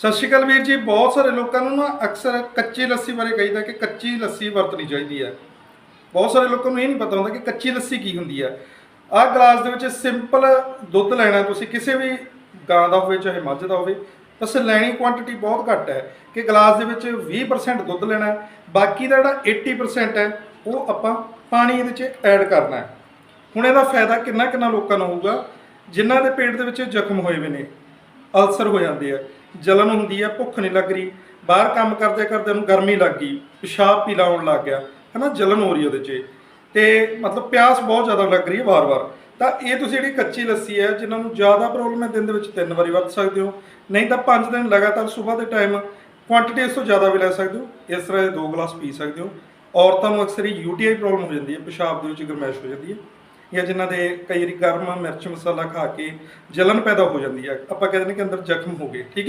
ਸਤਿ ਸ਼੍ਰੀ ਅਕਾਲ ਵੀਰ ਜੀ, ਬਹੁਤ ਸਾਰੇ ਲੋਕਾਂ ਨੂੰ ਨਾ ਅਕਸਰ ਕੱਚੀ ਲੱਸੀ ਬਾਰੇ ਕਹੀਦਾ ਕਿ ਕੱਚੀ ਲੱਸੀ ਵਰਤਣੀ ਚਾਹੀਦੀ ਹੈ। ਬਹੁਤ ਸਾਰੇ ਲੋਕਾਂ ਨੂੰ ਇਹ ਨਹੀਂ ਪਤਾ ਹੁੰਦਾ ਕਿ ਕੱਚੀ ਲੱਸੀ ਕੀ ਹੁੰਦੀ ਹੈ। ਆਹ ਗਲਾਸ ਦੇ ਵਿੱਚ ਸਿੰਪਲ ਦੁੱਧ ਲੈਣਾ ਤੁਸੀਂ ਕਿਸੇ ਵੀ ਗਾਂ ਦਾ ਹੋਵੇ, ਚਾਹੇ ਮੱਝ ਦਾ ਹੋਵੇ, ਬਸ ਲੈਣੀ ਕੁਆਂਟੀਟੀ ਬਹੁਤ ਘੱਟ ਹੈ ਕਿ ਗਲਾਸ ਦੇ ਵਿੱਚ 20% ਦੁੱਧ ਲੈਣਾ ਬਾਕੀ ਦਾ ਜਿਹੜਾ 80% ਹੈ, ਉਹ ਆਪਾਂ ਪਾਣੀ ਇਹਦੇ 'ਚ ਐਡ ਕਰਨਾ ਹੈ। ਹੁਣ ਇਹਦਾ ਫਾਇਦਾ ਕਿੰਨਾ ਕਿੰਨਾ ਲੋਕਾਂ ਨੂੰ ਹੋਊਗਾ, ਜਿਨ੍ਹਾਂ ਦੇ ਪੇਟ ਦੇ ਵਿੱਚ ਜ਼ਖਮ ਹੋਏ ਹੋਏ ਨੇ। ਅਲਸਰ ਹੋ ਜਾਂਦੇ ਆ। ਜਲਨ ਹੁੰਦੀ ਆ, ਭੁੱਖ ਨਹੀਂ ਲੱਗ ਰਹੀ। ਬਾਹਰ ਕੰਮ ਕਰਦੇ ਕਰਦੇ ਨੂੰ ਗਰਮੀ ਲੱਗ ਗਈ, ਪਿਸ਼ਾਬ ਪੀਲਾ ਆਉਣ ਲੱਗ ਗਿਆ, ਹਨਾ, ਜਲਨ ਹੋ ਰਹੀ ਉਹਦੇ 'ਚ। ਤੇ ਮਤਲਬ ਪਿਆਸ ਬਹੁਤ ਜ਼ਿਆਦਾ ਲੱਗ ਰਹੀ ਹੈ ਵਾਰ-ਵਾਰ। ਤਾਂ ਇਹ ਤੁਸੀਂ ਜਿਹੜੀ ਕੱਚੀ ਲੱਸੀ ਹੈ ਜਿਨ੍ਹਾਂ ਨੂੰ ਜ਼ਿਆਦਾ ਪ੍ਰੋਬਲਮ ਹੈ, ਦਿਨ ਦੇ ਵਿੱਚ ਤਿੰਨ ਵਾਰੀ ਵਰਤ ਸਕਦੇ ਹੋ। ਨਹੀਂ ਤਾਂ ਪੰਜ ਦਿਨ ਲਗਾਤਾਰ ਸਵੇਰ ਦੇ ਟਾਈਮ ਕੁਆਂਟੀਟੀ ਇਸ ਤੋਂ ਜ਼ਿਆਦਾ ਵੀ ਲੈ ਸਕਦੇ ਹੋ। ਇਸ ਤਰ੍ਹਾਂ ਦੇ ਦੋ ਗਲਾਸ ਪੀ ਸਕਦੇ ਹੋ। ਔਰਤਾਂ ਨੂੰ ਅਕਸਰ ਹੀ ਯੂਟੀਆਈ ਪ੍ਰੋਬਲਮ ਹੋ ਜਾਂਦੀ ਹੈ, ਪਿਸ਼ਾਬ ਦੇ ਵਿੱਚ ਗਰਮੈਸ਼ ਹੋ ਜਾਂਦੀ ਹੈ। ਜਾਂ ਜਿਨ੍ਹਾਂ ਦੇ ਕਈ ਵਾਰੀ ਗਰਮ ਮਿਰਚ ਮਸਾਲਾ ਖਾ ਕੇ ਜਲਨ ਪੈਦਾ ਹੋ ਜਾਂਦੀ ਹੈ। ਆਪਾਂ ਕਹਿੰਦੇ ਨੇ ਕਿ ਅੰਦਰ ਜ਼ਖਮ ਹੋ ਗਏ, ਠੀਕ ਹੈ?